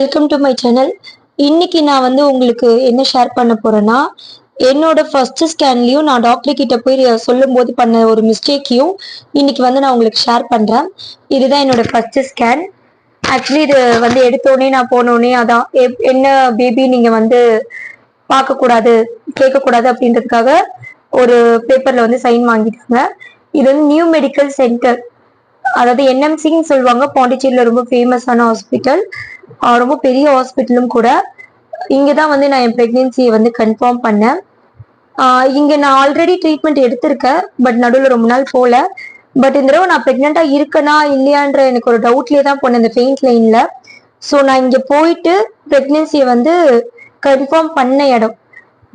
Welcome to my channel இன்னைக்கு நான் வந்து உங்களுக்கு என்ன ஷேர் பண்ண போறேன்னா என்னோட ஃபர்ஸ்ட் ஸ்கேன்லையும் நான் டாக்டர் கிட்ட போய் சொல்லும் போது பண்ண ஒரு மிஸ்டேக்கையும் இன்னைக்கு வந்து நான் உங்களுக்கு ஷேர் பண்றேன். இதுதான் என்னோட ஃபர்ஸ்ட் ஸ்கேன் ஆக்சுவலி இது வந்து எடுத்தோடனே நான் போனோடனே அதான். எப்- என்ன பேபி நீங்க வந்து பார்க்கக்கூடாது கேட்கக்கூடாது அப்படின்றதுக்காக ஒரு பேப்பர்ல வந்து சைன் வாங்கிட்டாங்க. இது வந்து நியூ மெடிக்கல் சென்டர் அதாவது என்எம்சின்னு சொல்லுவாங்க. பாண்டிச்சேரியில் ரொம்ப ஃபேமஸான ஹாஸ்பிட்டல் ரொம்ப பெரிய ஹாஸ்பிட்டலும் கூட. இங்கே தான் வந்து நான் என் ப்ரெக்னென்சியை வந்து கன்ஃபார்ம் பண்ணேன். இங்கே நான் ஆல்ரெடி ட்ரீட்மெண்ட் எடுத்திருக்கேன். பட் நடுவில் ரொம்ப நாள் போகல பட் இந்த தடவை நான் ப்ரெக்னெண்ட்டாக இருக்கனா இல்லையான்ற எனக்கு ஒரு டவுட்லேயே தான் போனேன் இந்த ஃபெயிண்ட் லைனில் ஸோ நான் இங்கே போயிட்டு ப்ரெக்னென்சியை வந்து கன்ஃபார்ம் பண்ண இடம்.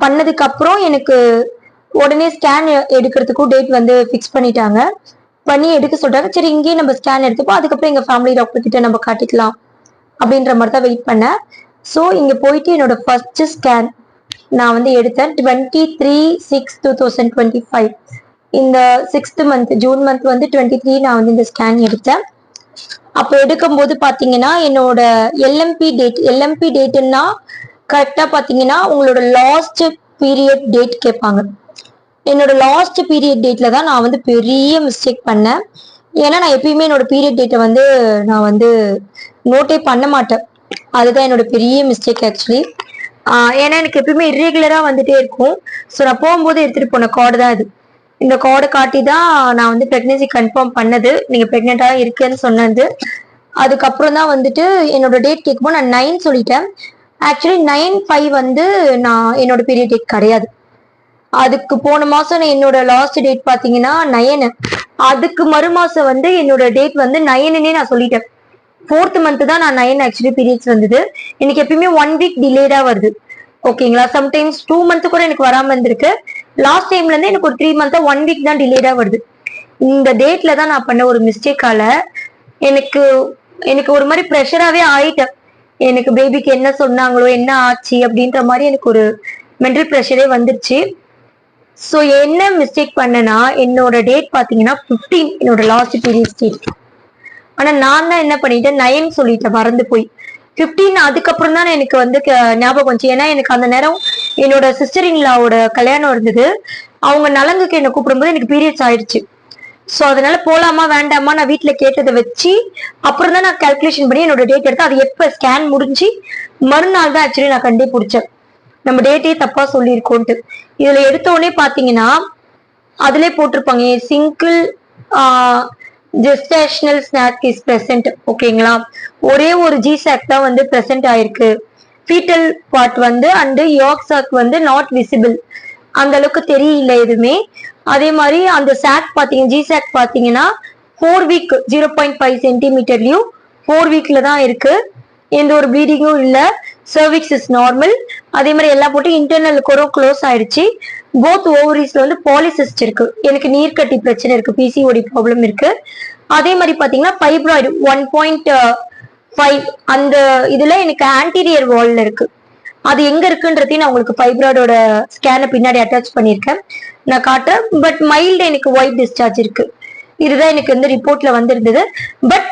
பண்ணதுக்கு அப்புறம் எனக்கு உடனே ஸ்கேன் எடுக்கிறதுக்கும் டேட் வந்து ஃபிக்ஸ் பண்ணிட்டாங்க. பண்ணி எடுக்க சொல்றாங்க. சரி இங்கேயே நம்ம ஸ்கேன் எடுத்துப்போம். அதுக்கப்புறம் எங்க ஃபேமிலி டாக்டர் கிட்ட நம்ம காட்டிக்கலாம் அப்படின்ற மாதிரி தான் வெயிட் பண்ணேன். ஸோ இங்க போயிட்டு என்னோட ஃபர்ஸ்ட் ஸ்கேன் நான் வந்து எடுத்தேன். Twenty three six two thousand twenty five இந்த சிக்ஸ்த் மந்த் ஜூன் மந்த் வந்து டுவெண்ட்டி த்ரீ நான் வந்து இந்த ஸ்கேன் எடுத்தேன். அப்போ எடுக்கும்போது பார்த்தீங்கன்னா என்னோட எல்எம்பி டேட் எல்எம்பி டேட்டுன்னா கரெக்டாக பார்த்தீங்கன்னா உங்களோட லாஸ்ட் பீரியட் டேட் கேட்பாங்க. என்னோட லாஸ்ட் பீரியட் டேட்ல தான் நான் வந்து பெரிய மிஸ்டேக் பண்ணேன். ஏன்னா நான் எப்பயுமே என்னோட பீரியட் டேட்டை வந்து நான் வந்து நோட்டே பண்ண மாட்டேன். அதுதான் என்னோட பெரிய மிஸ்டேக் ஆக்சுவலி ஏன்னா எனக்கு எப்பயுமே இர்ரெகுலராக வந்துட்டே இருக்கும். ஸோ நான் போகும்போது எடுத்துகிட்டு போன கார்டு தான் இது. இந்த கார்டை காட்டி தான் நான் வந்து ப்ரெக்னென்சி கன்ஃபார்ம் பண்ணது. நீங்கள் ப்ரெக்னெண்ட்டாக இருக்கேன்னு சொன்னது. அதுக்கப்புறம் தான் வந்துட்டு என்னோட டேட் கேட்கும்போது நான் நைன் சொல்லிட்டேன். ஆக்சுவலி நைன் ஃபைவ் வந்து நான் என்னோட பீரியட் டேட் கிடையாது. அதுக்கு போன மாசம் நான் என்னோட லாஸ்ட் டேட் பாத்தீங்கன்னா நயனு. அதுக்கு மறு மாசம் வந்து என்னோட டேட் வந்து நயனுன்னே நான் சொல்லிட்டேன். ஃபோர்த் மந்த் தான் நான் நயன் ஆக்சுவலி பீரியட்ஸ் வந்தது. எனக்கு எப்பயுமே ஒன் வீக் டிலேடா வருது. ஓகேங்களா சம்டைம்ஸ் டூ மந்த் கூட எனக்கு வராம இருந்திருக்கு. லாஸ்ட் டைம்ல இருந்து எனக்கு ஒரு த்ரீ மந்த்தா ஒன் வீக் தான் டிலேடா வருது. இந்த டேட்ல தான் நான் பண்ண ஒரு மிஸ்டேக்கால எனக்கு எனக்கு ஒரு மாதிரி ப்ரெஷராகவே ஆயிட்டேன். எனக்கு பேபிக்கு என்ன சொன்னாங்களோ என்ன ஆச்சு அப்படின்ற மாதிரி எனக்கு ஒரு மென்டல் ப்ரெஷரே வந்துருச்சு. ஸோ என்ன மிஸ்டேக் பண்ணனா என்னோட டேட் பார்த்தீங்கன்னா 15 என்னோட லாஸ்ட் பீரியட்ஸ் டேட் ஆனால் நான் தான் என்ன பண்ணிட்டேன் நைன் சொல்லிட்டேன் மறந்து போய். 15 அதுக்கப்புறம் தான் எனக்கு வந்து க- ஞாபகம் வந்துச்சு. ஏன்னா எனக்கு அந்த நேரம் என்னோட சிஸ்டர் இன்லாவோட கல்யாணம் இருந்தது. அவங்க நலங்குக்கு என்னை கூப்பிடும்போது எனக்கு பீரியட்ஸ் ஆயிடுச்சு. ஸோ அதனால போலாமா வேண்டாமா நான் வீட்டில் கேட்டதை வச்சு அப்புறம் தான் நான் கால்குலேஷன் பண்ணி என்னோட டேட் எடுத்து அது எப்போ ஸ்கேன் முடிஞ்சு மறுநாள் தான் ஆக்சுவலி நான் கண்டே பிடிச்சேன் நம்ம டேட்டே தப்பா சொல்லியிருக்கோன்ட்டு. இதுல எடுத்த உடனே பாத்தீங்கன்னா அதுல போட்டிருப்பாங்க. Single gestational sac is present ஓகேங்களா ஒரே ஒரு ஜி சாக் தான் வந்து பிரசன்ட் ஆயிருக்கு. ஃபீட்டல் பார்ட் வந்து அண்டு யோக் சாக் வந்து நாட் விசிபிள் அந்த அளவுக்கு தெரியல எதுவுமே. அதே மாதிரி அந்த சாக் பாத்தீங்க ஜி சாக் பாத்தீங்கன்னா four week zero point five சென்டிமீட்டர்லயும் four வீக்ல தான் இருக்கு. எந்த ஒரு ப்ளீடிங்கும் இல்லை. சர்விக்ஸ் இஸ் நார்மல் அதே மாதிரி எல்லா போட்டும் இன்டர்னல் கூட க்ளோஸ் ஆயிடுச்சு. போத் ஓவரிஸ்ல வந்து பாலிசிஸ்ட் இருக்கு. எனக்கு நீர்க்கட்டி பிரச்சனை இருக்கு. பிசிஓடி ப்ராப்ளம் இருக்கு. அதே மாதிரி பாத்தீங்கன்னா ஃபைப்ராய்டு ஒன் பாயிண்ட் ஃபைவ் அந்த இதுல எனக்கு ஆன்டீரியர் வால்ல இருக்கு. அது எங்க இருக்குன்றதையும் நான் உங்களுக்கு ஃபைப்ராய்டோட ஸ்கேனை பின்னாடி அட்டாச் பண்ணியிருக்கேன். நான் காட்டுறேன். பட் மைல்டு எனக்கு ஒயிட் டிஸ்சார்ஜ் இருக்கு. இதுதான் எனக்கு வந்து ரிப்போர்ட்ல வந்திருந்தது. பட்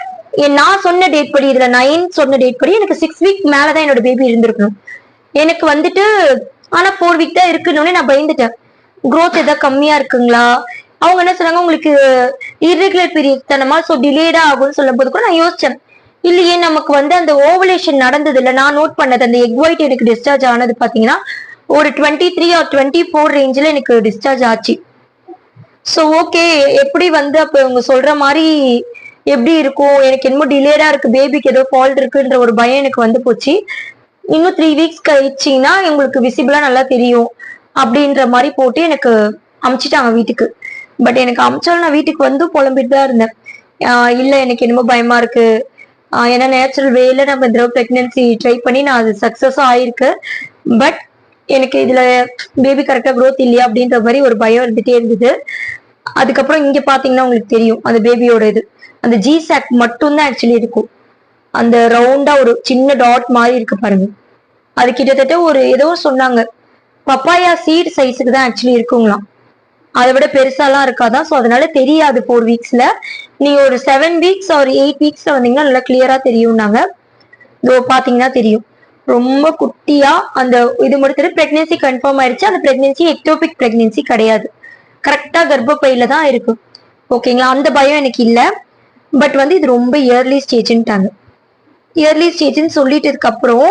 நான் சொன்ன டேட் படி இதுல நைன் சொன்ன டேட் படி எனக்கு சிக்ஸ் வீக் மேலதான் என்னோட பேபி இருந்திருக்கணும். எனக்கு வந்துட்டு ஆனா ஃபோர் வீக் தான் இருக்குன்னு நான் பயந்துட்டேன். க்ரோத் ஏதாவது கம்மியா இருக்குங்களா? அவங்க என்ன சொன்னாங்க உங்களுக்கு இர்ரெகுலர் பீரியட் தானமா ஸோ டிலேடா ஆகும்னு சொல்லும் போது கூட நான் யோசிச்சேன். இல்லையே நமக்கு வந்து அந்த ஓவலேஷன் நடந்தது இல்லை நான் நோட் பண்ணது அந்த எக் ஒயிட் எனக்கு டிஸ்சார்ஜ் ஆனது பாத்தீங்கன்னா ஒரு twenty three or twenty four ரேஞ்சில் எனக்கு டிஸ்சார்ஜ் ஆச்சு. ஸோ ஓகே எப்படி வந்து அப்போ இவங்க சொல்ற மாதிரி எப்படி இருக்கும்? எனக்கு என்னமோ டிலேடா இருக்கு பேபிக்கு ஏதோ ஃபால்ட் இருக்குன்ற ஒரு பயம் எனக்கு வந்து போச்சு. இன்னும் த்ரீ வீக்ஸ் கழிச்சிங்கன்னா உங்களுக்கு விசிபிளா நல்லா தெரியும் அப்படின்ற மாதிரி போட்டு எனக்கு அமுச்சிட்டாங்க வீட்டுக்கு. பட் எனக்கு அமிச்சாலும் நான் வீட்டுக்கு வந்து புலம்பிட்டு தான் இருந்தேன். இல்லை எனக்கு என்னமோ பயமா இருக்கு. ஏன்னா நேச்சுரல் வேல நம்ம இந்த தடவை ப்ரெக்னென்சி ட்ரை பண்ணி நான் அது சக்சஸும் ஆயிருக்கு. பட் எனக்கு இதுல பேபி கரெக்டா க்ரோத் இல்லையா அப்படின்ற மாதிரி ஒரு பயம் இருந்துட்டே இருந்தது. அதுக்கப்புறம் இங்க பாத்தீங்கன்னா உங்களுக்கு தெரியும் அந்த பேபியோட இது. அந்த ஜி சாக் மட்டும்தான் ஆக்சுவலி இருக்கும். அந்த ரவுண்டா ஒரு சின்ன டாட் மாதிரி இருக்கு பாருங்க. அது கிட்டத்தட்ட ஒரு ஏதோ சொன்னாங்க. பப்பாயா சீட் சைஸுக்கு தான் ஆக்சுவலி இருக்குங்களாம். அதை விட பெருசாலாம் இருக்காதான் ஸோ அதனால தெரியாது ஃபோர் வீக்ஸ்ல நீங்க ஒரு செவன் வீக்ஸ் ஒரு எயிட் வீக்ஸில் வந்தீங்கன்னா நல்லா கிளியரா தெரியும்னாங்க. இதோ பாத்தீங்கன்னா தெரியும். ரொம்ப குட்டியா அந்த இது முடித்துட்டு பிரெக்னன்சி கன்ஃபார்ம் ஆயிடுச்சு அந்த பிரெக்னன்சி எக்டோபிக் பிரெக்னன்சி கிடையாது. கரெக்டா கர்ப்பப்பையில தான் இருக்கு. ஓகேங்களா அந்த பயம் எனக்கு இல்லை. பட் வந்து இது ரொம்ப இயர்லி ஸ்டேஜ்ன்ட்டாங்க இயர்லி ஸ்டேஜ்னு சொல்லிட்டதுக்கு அப்புறம்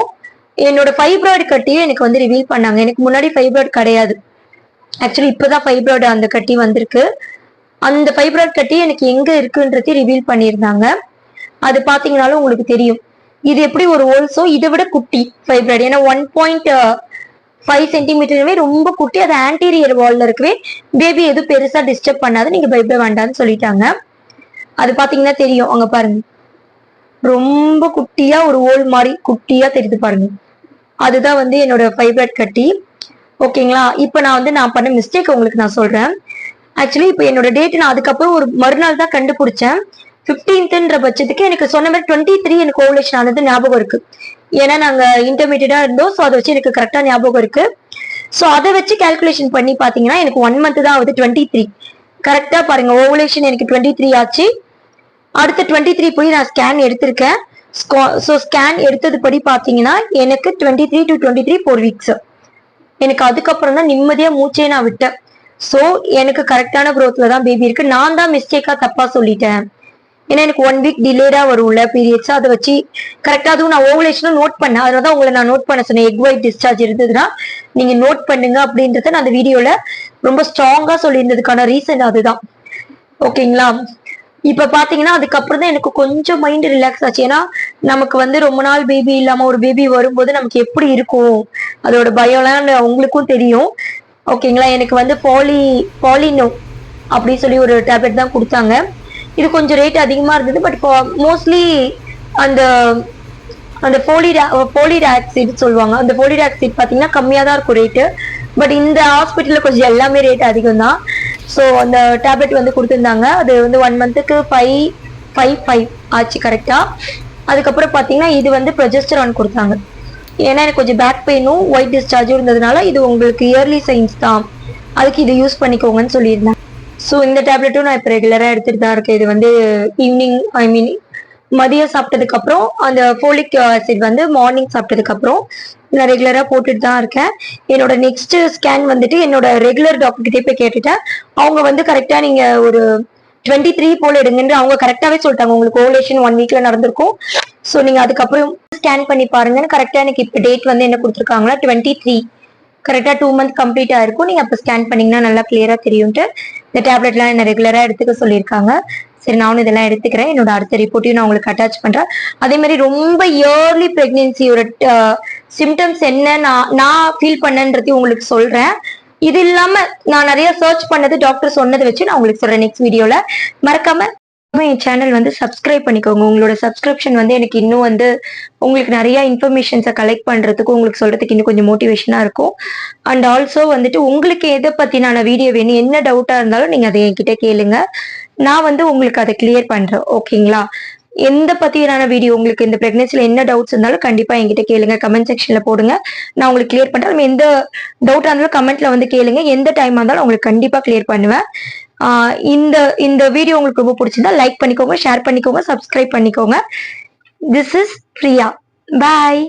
என்னோட ஃபைப்ராய்டு கட்டியும் எனக்கு வந்து ரிவீல் பண்ணாங்க. எனக்கு முன்னாடி ஃபைப்ராய்டு கிடையாது. ஆக்சுவலி இப்போதான் ஃபைப்ராய்டு அந்த கட்டி வந்திருக்கு. அந்த ஃபைப்ராய்டு கட்டி எனக்கு எங்க இருக்குன்றதையும் ரிவீல் பண்ணியிருந்தாங்க. அது பாத்தீங்கனாலும் உங்களுக்கு தெரியும். இது எப்படி ஒரு ஓல்ஸோ இதை விட குட்டி ஃபைப்ராய்டு ஏன்னா ஒன் பாயிண்ட் ஃபைவ் சென்டிமீட்டருமே ரொம்ப குட்டி. அது ஆன்டீரியர் வால்ல இருக்கவே பேபி எதுவும் பெருசா டிஸ்டர்ப் பண்ணாது நீங்க பயப்பட வேண்டாம்னு சொல்லிட்டாங்க. அது பாத்தீங்கன்னா தெரியும். அங்க பாருங்க. ரொம்ப குட்டியா ஒரு ஓல் மாதிரி குட்டியா தெரியுது பாருங்க. அதுதான் வந்து என்னோட ஃபைப்ராய்ட் கட்டி. ஓகேங்களா இப்போ நான் வந்து நான் பண்ண மிஸ்டேக் உங்களுக்கு நான் சொல்கிறேன் ஆக்சுவலி இப்போ என்னோட டேட் நான் அதுக்கப்புறம் ஒரு மறுநாள் தான் கண்டுபிடிச்சேன். ஃபிஃப்டீன்த்ன்ற பட்சத்துக்கு எனக்கு சொன்ன மாதிரி டுவெண்ட்டி த்ரீ எனக்கு ஓவலேஷன் ஆனது ஞாபகம் இருக்கு. ஏன்னா நாங்கள் இன்டர்மீடியட்டாக இருந்தோம். ஸோ அதை வச்சு எனக்கு கரெக்டாக ஞாபகம் இருக்கு. ஸோ அதை வச்சு கால்குலேஷன் பண்ணி பார்த்தீங்கன்னா எனக்கு ஒன் மந்த் தான் ஆகுது டுவெண்ட்டி த்ரீ கரெக்டாக பாருங்க ஓவலேஷன் எனக்கு டுவெண்ட்டி த்ரீ ஆச்சு. அடுத்த டுவெண்ட்டி த்ரீ போய் நான் ஸ்கேன் எடுத்திருக்கேன். ஸோ ஸ்கேன் எடுத்தது படி பார்த்தீங்கன்னா எனக்கு twenty three to twenty three four weeks எனக்கு அதுக்கப்புறம் தான் நிம்மதியாக மூச்சே நான் விட்டேன். ஸோ எனக்கு கரெக்டான குரோத்தில் தான் பேபி இருக்கு. நான் தான் மிஸ்டேக்காக தப்பாக சொல்லிட்டேன். ஏன்னா எனக்கு ஒன் வீக் டிலேடாக வரும்ல பீரியட்ஸ் அதை வச்சு கரெக்டாக அதுவும் நான் ஓவலேஷனும் நோட் பண்ணேன். அதனால தான் உங்களை நான் நோட் பண்ண சொன்னேன். எக் ஒயிட் டிஸ்சார்ஜ் இருந்ததுன்னா நீங்கள் நோட் பண்ணுங்க அப்படின்றத நான் அந்த வீடியோவில் ரொம்ப ஸ்ட்ராங்காக சொல்லியிருந்ததுக்கான ரீசன் அதுதான். ஓகேங்களா இப்ப பாத்தீங்கன்னா அதுக்கப்புறம் தான் எனக்கு கொஞ்சம் மைண்ட் ரிலாக்ஸ் ஆச்சு. ஏன்னா நமக்கு வந்து ரொம்ப நாள் பேபி இல்லாம ஒரு பேபி வரும்போது நமக்கு எப்படி இருக்கும்? அதோட பயம்லாம் உங்களுக்கும் தெரியும். ஓகேங்களா எனக்கு வந்து பாலி பாலினோ அப்படின்னு சொல்லி ஒரு டேப்லெட் தான் கொடுத்தாங்க. இது கொஞ்சம் ரேட் அதிகமா இருந்தது பட் மோஸ்ட்லி அந்த அந்த போலிடா போலிடாக்சைடு சொல்லுவாங்க. அந்த போலிடாக்சைடு பார்த்தீங்கன்னா கம்மியாக தான் இருக்கும் ரேட்டு பட் இந்த ஹாஸ்பிட்டலில் கொஞ்சம் எல்லாமே ரேட் அதிகம் தான் ஸோ அந்த டேப்லெட் வந்து கொடுத்துருந்தாங்க. அது வந்து ஒன் மந்த்துக்கு ஃபைவ் ஃபைவ் ஃபைவ் ஆச்சு கரெக்டாக அதுக்கப்புறம் பார்த்தீங்கன்னா இது வந்து ப்ரொஜெஸ்டரான் கொடுத்தாங்க. ஏன்னா எனக்கு கொஞ்சம் பேக் பெயினும் ஒயிட் டிஸ்சார்ஜும் இருந்ததுனால இது உங்களுக்கு இயர்லி சயின்ஸ் தான். அதுக்கு இதை யூஸ் பண்ணிக்கோங்கன்னு சொல்லியிருந்தேன் ஸோ இந்த டேப்லெட்டும் நான் இப்போ ரெகுலராக எடுத்துகிட்டு தான் இருக்கேன். இது வந்து ஈவினிங் ஐ மீன் மதியம் சாப்பிட்டதுக்கு அப்புறம் அந்த ஃபோலிக் ஆசிட் வந்து மார்னிங் சாப்பிட்டதுக்கு அப்புறம் நான் ரெகுலரா போட்டுட்டு தான் இருக்கேன். என்னோட நெக்ஸ்ட் ஸ்கேன் வந்துட்டு என்னோட ரெகுலர் டாக்டர்கிட்டே போய் கேட்டுட்டேன். அவங்க வந்து கரெக்டா நீங்க ஒரு டுவெண்ட்டி த்ரீ போல எடுங்கன்னு அவங்க கரெக்டாவே சொல்லிட்டாங்க. உங்களுக்கு ஓவலேஷன் ஒன் வீக்ல நடந்திருக்கும். ஸோ நீங்க அதுக்கப்புறம் ஸ்கேன் பண்ணி பாருங்கன்னு கரெக்டா எனக்கு இப்போ டேட் வந்து என்ன கொடுத்துருக்காங்கன்னா டுவெண்ட்டி த்ரீ கரெக்டாக டூ மந்த் கம்ப்ளீட் ஆயிருக்கும் நீங்கள் அப்போ ஸ்கேன் பண்ணீங்கன்னா நல்லா கிளியரா தெரியும்ட்டு இந்த டேப்லெட்லாம் என்ன ரெகுலராக எடுத்துக்க சொல்லியிருக்காங்க. சரி நானும் இதெல்லாம் எடுத்துக்கிறேன். என்னோட அடுத்த ரிப்போர்ட்டையும் நான் உங்களுக்கு அட்டாச் பண்ணுறேன் அதே மாதிரி ரொம்ப இயர்லி ப்ரெக்னென்சியோட சிம்டம்ஸ் என்ன நான் நான் ஃபீல் பண்ணன்றதையும் உங்களுக்கு சொல்கிறேன் இது இல்லாம நான் நிறைய சர்ச் பண்ணது டாக்டர் சொன்னதை வச்சு நான் உங்களுக்கு சொல்றேன் நெக்ஸ்ட் வீடியோல மறக்காம என் சேனல் வந்து சப்ஸ்கிரைப் பண்ணிக்கோங்க. உங்களோட சப்ஸ்கிரிப்ஷன் வந்து எனக்கு இன்னும் வந்து உங்களுக்கு நிறைய இன்ஃபர்மேஷன்ஸை கலெக்ட் பண்ணுறதுக்கும் உங்களுக்கு சொல்றதுக்கு இன்னும் கொஞ்சம் மோட்டிவேஷனாக இருக்கும். அண்ட் ஆல்சோ வந்துட்டு உங்களுக்கு எதை பத்தினான வீடியோ வேணும் என்ன டவுட்டாக இருந்தாலும் நீங்கள் அதை என்கிட்ட கேளுங்க. நான் வந்து உங்களுக்கு அதை கிளியர் பண்றேன் ஓகேங்களா எந்த பத்தியான வீடியோ உங்களுக்கு இந்த பிரெக்னன்சில என்ன டவுட்ஸ் இருந்தாலும் கண்டிப்பா என்கிட்ட கேளுங்க. கமெண்ட் செக்ஷன்ல போடுங்க. நான் உங்களுக்கு கிளியர் பண்றேன். நம்ம எந்த டவுட்டா இருந்தாலும் கமெண்ட்ல வந்து கேளுங்க. எந்த டைம் இருந்தாலும் உங்களுக்கு கண்டிப்பா கிளியர் பண்ணுவேன். இந்த இந்த வீடியோ உங்களுக்கு ரொம்ப பிடிச்சிருந்தா லைக் பண்ணிக்கோங்க ஷேர் பண்ணிக்கோங்க சப்ஸ்கிரைப் பண்ணிக்கோங்க. This is Priya bye